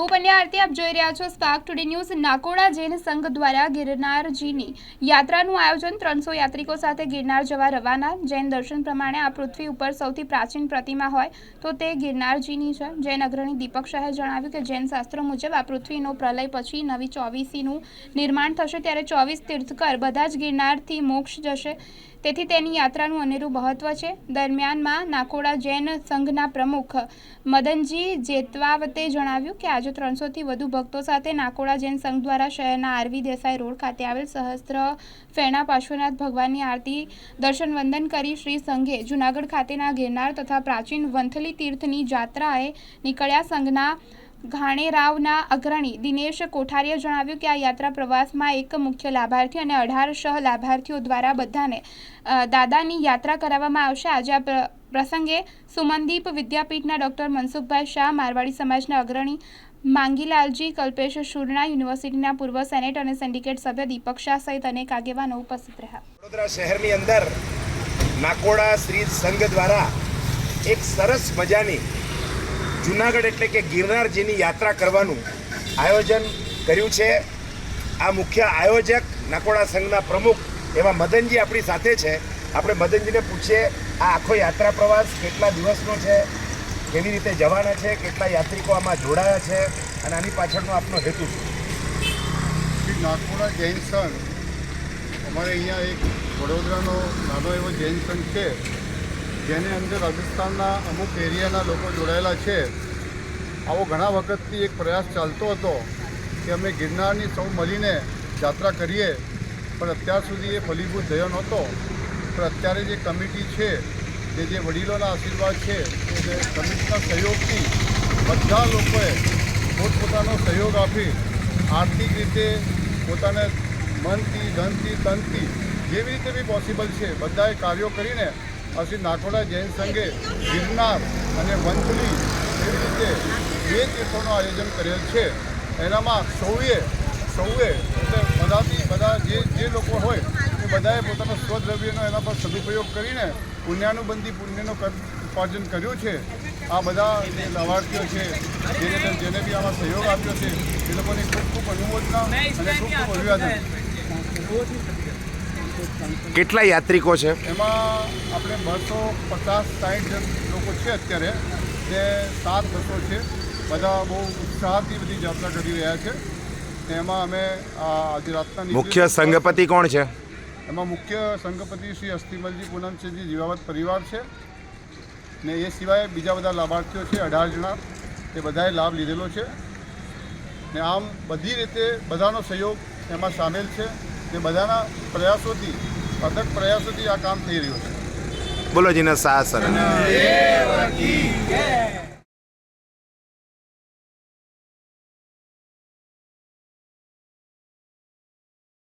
હું પન્યા આરતી, આપ જોઈ રહ્યા છો Spark Today news Nakoda Jain સંઘ દ્વારા ગિરનારજીની યાત્રાનું આયોજન ત્રણસો યાત્રિકો સાથે ગિરનાર જવા રવાના. જૈન દર્શન પ્રમાણે આ પૃથ્વી ઉપર સૌથી પ્રાચીન પ્રતિમા હોય તો તે ગિરનારજીની છે. જૈન અગ્રણી દીપક શાહે જણાવ્યું કે જૈન શાસ્ત્રો મુજબ આ પૃથ્વીનો પ્રલય પછી નવી ચોવીસીનું નિર્માણ થશે. ત્યારે ચોવીસ તીર્થકર બધા જ ગિરનારથી મોક્ષ જશે. તેથી તેની યાત્રાનું અનેરું મહત્વ છે. દરમિયાનમાં નાકોડા જૈન સંઘના પ્રમુખ મદનજી જેતવાવતે જણાવ્યું કે આજે ત્રણસોથી વધુ ભક્તો સાથે નાકોડા જૈન સંઘ દ્વારા શહેરના આરવી દેસાઈ રોડ ખાતે આવેલ સહસ્ત્ર ફેણા પાર્શ્વનાથ ભગવાનની આરતી દર્શન વંદન કરી શ્રી સંઘે જૂનાગઢ ખાતેના ગિરનાર તથા પ્રાચીન વંથલી તીર્થની જાત્રાએ નીકળ્યા સંઘના ઘાણેરાવના અગ્રણી દિનેશ કોઠારીએ જણાવ્યું કે આ યાત્રા પ્રવાસમાં એક મુખ્ય લાભાર્થી અને અઢાર સહ લાભાર્થીઓ દ્વારા બધાને દાદાની યાત્રા કરાવવામાં આવશે. આજે આ પ્ર- પ્રસંગે સુમનદીપ વિદ્યાપીઠના ડૉક્ટર મનસુખભાઈ શાહ, મારવાડી સમાજના અગ્રણી માંગીલાલજી, કલ્પેશ શુરણા યુનિવર્સિટીના પૂર્વ સેનેટ અને સિન્ડિકેટ સભ્ય દીપક શાહ સહિત અનેક આગેવાનો ઉપસ્થિત રહ્યા. વડોદરા શહેરની અંદર નાકોડા શ્રી સંઘ દ્વારા એક સરસ મજાની જુનાગઢ એટલે કે ગિરનારજીની યાત્રા કરવાનું આયોજન કર્યું છે. આ મુખ્ય આયોજક નાકોડા સંઘના પ્રમુખ એવા મદનજી આપણી સાથે છે. આપણે મદનજીને પૂછીએ, આ આખો યાત્રા પ્રવાસ કેટલા દિવસનો છે? કેવી રીતે જવાના છે? કેટલા યાત્રિકો આમાં જોડાયા છે? અને આની પાછળનો આપનો હેતુ શું? શ્રી નાગપુરા જૈન સંઘ. અમારે અહીંયા એક વડોદરાનો નાનો એવો જૈન સંઘ છે. જેની અંદર રાજસ્થાનના અમુક એરિયાના લોકો જોડાયેલા છે. આવો ઘણા વખતથી એક પ્રયાસ ચાલતો હતો કે અમે ગિરનારની સૌ મળીને યાત્રા કરીએ, પણ અત્યાર સુધી એ ફલીભૂત થયો નહોતો. પણ અત્યારે જે કમિટી છે જે જે વડીલોના આશીર્વાદ છે એ કમિટીના સહયોગથી બધા લોકોએ પોતપોતાનો સહયોગ આપી આર્થિક રીતે પોતાને મનથી, ધનથી, તનથી જેવી રીતે બી પોસિબલ છે, બધાએ કાર્યો કરીને ਅਸੀਂ નાકોડા જૈન સંઘે ગિરનાર અને વંથલી એવી રીતે બે તીર્થોનું આયોજન કરેલ છે. એનામાં સૌએ સૌએ એટલે બધાથી, બધા જે જે લોકો હોય એ બધાએ પોતાના સ્વદ્રવ્યનો એના પર સદુપયોગ કરીને પુણ્યાનુબંધી, પુણ્યનો ઉપાર્જન કર્યું છે. આ બધા જે લાભાર્થીઓ છે, જેને જેને બી આમાં સહયોગ આપ્યો છે, એ લોકોની ખૂબ ખૂબ અનુમોદના અને ખૂબ ખૂબ અભિવાદન. કેટલા યાત્રિકો છે? એમાં આપણે બસો પચાસ સાઠ જણ લોકો છે અત્યારે. જે સાત બસો છે. બધા બહુ ઉત્સાહથી બધી યાત્રા કરી રહ્યા છે. એમાં અમે આજે રાતના મુખ્ય સંઘપતિ કોણ છે? એમાં મુખ્ય સંઘપતિ શ્રી અસ્તિમલજી પૂનમસિંહજી જીવાવત પરિવાર છે. ને એ સિવાય બીજા બધા લાભાર્થીઓ છે અઢાર જણા. એ બધાએ લાભ લીધેલો છે. ને આમ બધી રીતે બધાનો સહયોગ એમાં સામેલ છે. ને બધાના પ્રયાસોથી અદક પ્રયાસોથી આ કામ થઈ રહ્યું છે. બોલો જીના સર. જય.